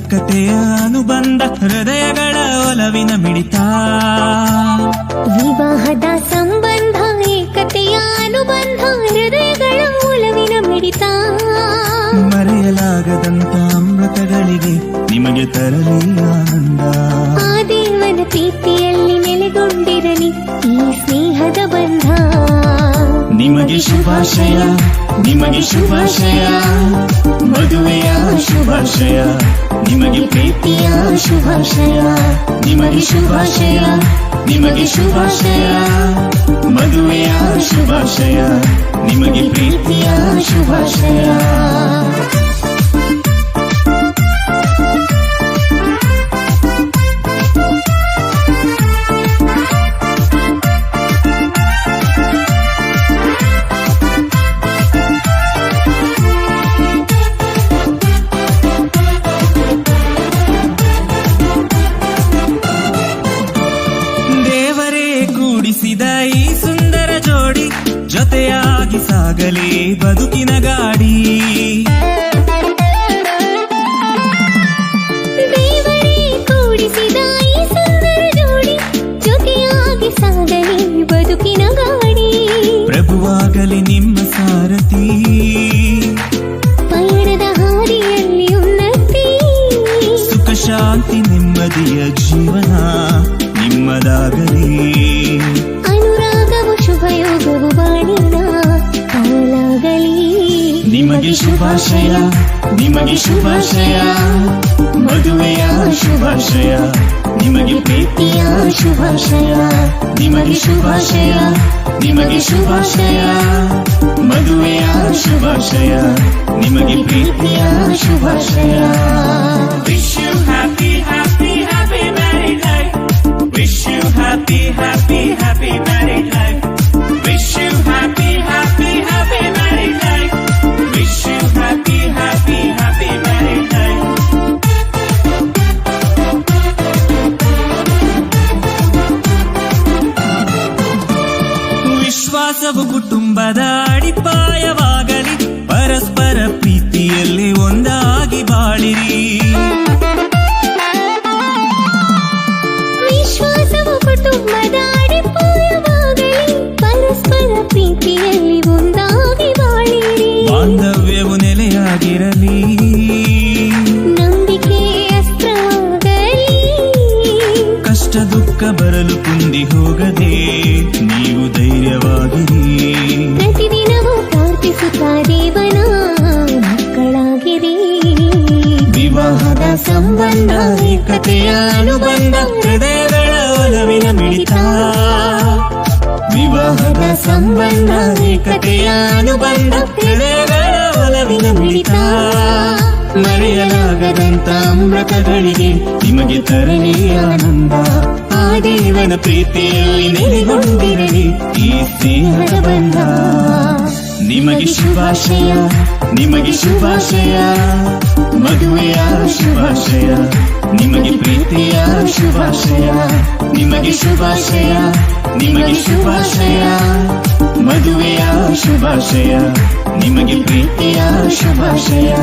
ಏಕತೆಯ ಅನುಬಂಧ ಹೃದಯಗಳ ಒಲವಿನ ಮಿಡಿತ. ವಿವಾಹದ ಸಂಬಂಧ ಏಕತೆಯ ಅನುಬಂಧ ಹೃದಯಗಳ ಒಲವಿನ ಮಿಡಿತ. ಮರೆಯಲಾಗದಂತ ಅಮೃತಗಳಿಗೆ ನಿಮಗೆ ತರಲಿ ಆನಂದ. ಆ ದೇವನ ಪ್ರೀತಿಯಲ್ಲಿ ನೆಲೆಗೊಂಡಿರಲಿ ಈ ಸ್ನೇಹದ ಬಂಧ. ನಿಮಗೆ ಶುಭಾಶಯ ನಿಮಗೆ ಶುಭಾಶಯ ಮದುವೆಯ ಶುಭಾಶಯ. ನಿಮಗೆ ಪ್ರೀತಿಯ ಶುಭಾಶಯ ನಿಮಗೆ ಶುಭಾಶಯ ನಿಮಗೆ ಶುಭಾಶಯ. ಮದುವೆಯ ಶುಭಾಶಯ ನಿಮಗೆ ಪ್ರೀತಿಯ ಶುಭಾಶಯ. ಜೊತೆಯಾಗಿ ಬದುಕಿನ ಗಾಡಿ. ಕೂಡಿಸಿದ ಜೊತೆಯಾಗಿ ಸಾಗಲಿ ಬದುಕಿನ ಗಾಡಿ. ಪ್ರಭುವಾಗಲಿ ಶುಭಾಶಯ. ನಿಮಗೆ ಶುಭಾಶಯ. ಮದುವೆಯ ಶುಭಾಶಯ. ನಿಮಗೆ ಪ್ರೀತಿಯ ಶುಭಾಶಯ. ನಿಮಗೆ ಶುಭಾಶಯ. ನಿಮಗೆ ಶುಭಾಶಯ. ಮದುವೆಯ ಶುಭಾಶಯ. ನಿಮಗೆ ಪ್ರೀತಿಯ ಶುಭಾಶಯ. ವಿಶ್ ವಿಶ್ವಾಸವು ಕುಟುಂಬದ ಅಡಿಪಾಯವಾಗಲಿ ಪರಸ್ಪರ ಪ್ರೀತಿಯಲ್ಲಿ ಒಂದಾಗಿ ಬಾಳಿರಿ. ವಿಶ್ವಾಸವು ಕುಟುಂಬದ ಅಡಿಪಾಯವಾಗಲಿ ಪರಸ್ಪರ ಪ್ರೀತಿಯಲ್ಲಿ ಒಂದಾಗಿ ಬಾಳಿರಿ. ಬಾಂಧವ್ಯವು ನೆಲೆಯಾಗಿರಲಿ. ನಂಬಿಕೆ ಅಸ್ತ್ರವಾಗಲಿ. ಕಷ್ಟ ದುಃಖ ಬರಲು ಕುಂದಿ ಹೋಗದೆ. ಸಂಬಂಧ ಏಕತೆಯ ಅನುಬಂಧ, ಹೃದಯಗಳ ಒಲವಿನ ಮಿಡಿತ. ವಿವಾಹದ ಸಂಬಂಧ, ಏಕತೆಯ ಅನುಬಂಧ, ಹೃದಯಗಳ ಒಲವಿನ ಮಿಡಿತ. ಮರೆಯಲಾಗದಂತ ಅಮೃತಗಳಿಗೆ ನಿಮಗೆ ತರಲಿ ಆನಂದ. ಆ ದೇವನ ಪ್ರೀತಿಯಲ್ಲಿ ನೆಲೆಗೊಂಡಿರಲಿ ಈ ಸ್ನೇಹದ ಬಂಧ. ನಿಮಗೆ ಶುಭಾಶಯ ನಿಮಗೆ ಶುಭಾಶಯ. ಮದುವೆಯ ಶುಭಾಶಯ, ನಿಮಗೆ ಪ್ರೀತಿಯ ಶುಭಾಶಯ. ನಿಮಗೆ ಶುಭಾಶಯ ನಿಮಗೆ ಶುಭಾಶಯ. ಮದುವೆಯ ಶುಭಾಶಯ, ನಿಮಗೆ ಪ್ರೀತಿಯ ಶುಭಾಶಯ.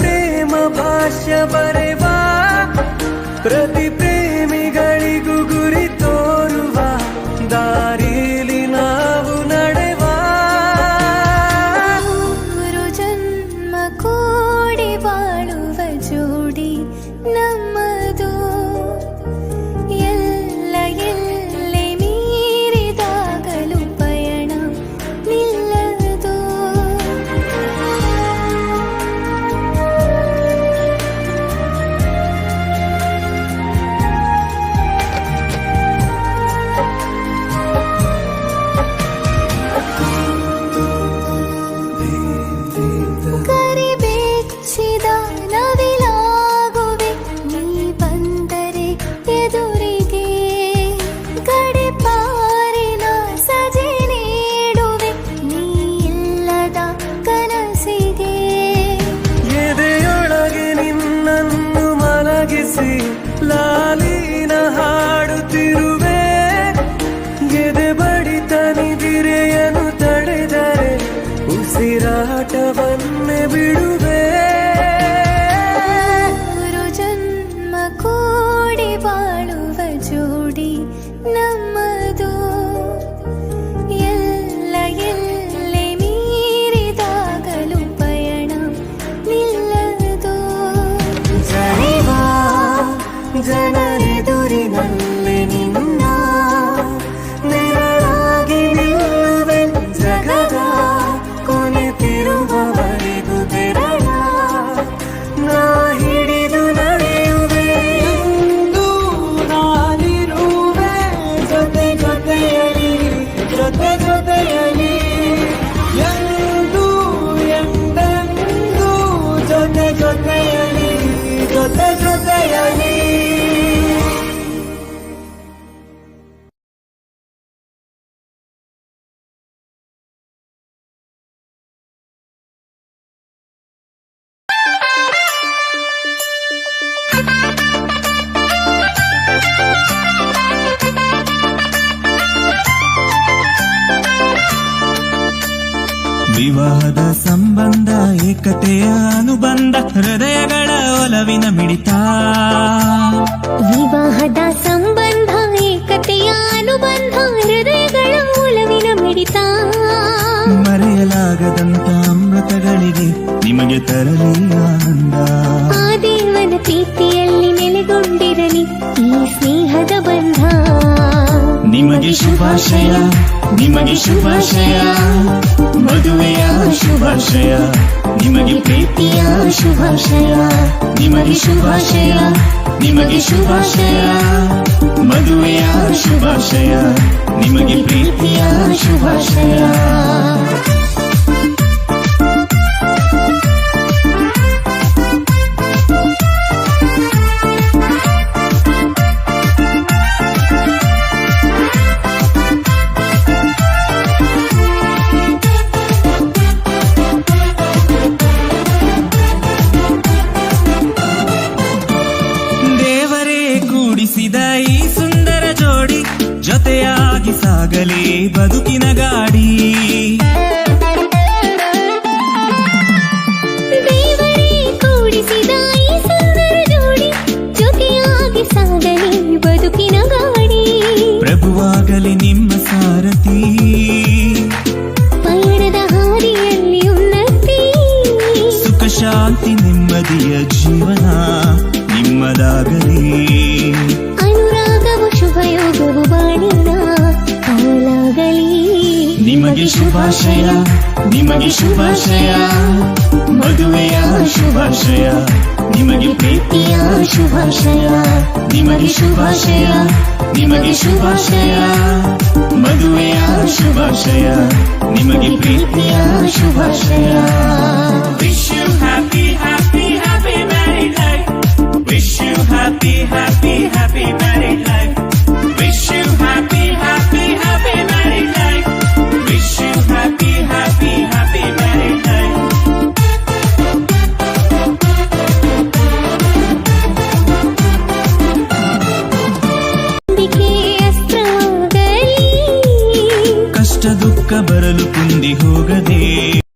प्रेम भाष्य परिवा प्रति ಜೊತೆ ಜೊತೆಯಲಿ ಜೊತೆ ಜೊತೆಯಲಿ. ವಿವಾಹದ ಸಂಬಂಧ ಏಕತೆಯ ಅನುಬಂಧ ಹೃದಯಗಳ ಒಲವಿನ ಮಿಡಿತ. ವಿವಾಹದ ಸಂಬಂಧ ಏಕತೆಯ ಅನುಬಂಧ ಹೃದಯಗಳ ಒಲವಿನ ಮಿಡಿತ. ಮರೆಯಲಾಗದಂತ ಅಮೃತಗಳಿಗೆ ನಿಮಗೆ ತರಲಿ ಆನಂದ ಆ ದೇವನ ಪ್ರೀತಿಯಲ್ಲಿ ನೆಲೆಗೊಂಡಿರಲಿ ಈ ಸ್ನೇಹದ ಬಂಧ. ನಿಮಗೆ ಶುಭಾಶಯ ನಿಮಗೆ ಶುಭಾಶಯ ಮದುವೆಯ ಶುಭಾಶಯ. ನಿಮಗೆ ಪ್ರೀತಿಯ ಶುಭಾಶಯ. ನಿಮಗೆ ಶುಭಾಶಯ. ನಿಮಗೆ ಶುಭಾಶಯ. ಮದುವೆಯ ಶುಭಾಶಯ. ನಿಮಗೆ ಪ್ರೀತಿಯ ಶುಭಾಶಯ. ಸಾಗಲಿ ಬದುಕಿನ ಗಾಡಿ. ದೇವರೇ ಕೂಡಿಸಿದ ಈ ಸುಂದರ ಜೋಡಿ ಜೊತೆಯಾಗಿ ಸಾಗಲಿ ಬದುಕಿನ ಗಾಡಿ. ಪ್ರಭುವಾಗಲಿ ನಿಮ್ಮ ಸಾರಥಿ. ಪಯಣದ ಹಾದಿಯಲ್ಲಿ ಉನ್ನತಿ. ಸುಖ ಶಾಂತಿ ನೆಮ್ಮದಿಯ ಜೀವನ ನಿಮ್ಮದಾಗಲಿ. ಅನುರಾಗವು ಶುಭಯೋಗವು ಬಾಣಿ. ನಿಮಗೆ ಶುಭಾಶಯ ನಿಮಗೆ ಶುಭಾಶಯ. ಮದುವೆಯ ಶುಭಾಶಯ, ನಿಮಗೆ ಪ್ರೀತಿಯ ಶುಭಾಶಯ. ನಿಮಗೆ ಶುಭಾಶಯ ನಿಮಗೆ ಶುಭಾಶಯ. ಮದುವೆಯ ಶುಭಾಶಯ, ನಿಮಗೆ ಪ್ರೀತಿಯ ಶುಭಾಶಯ. Wish you happy happy happy married life wish you happy happy happy married life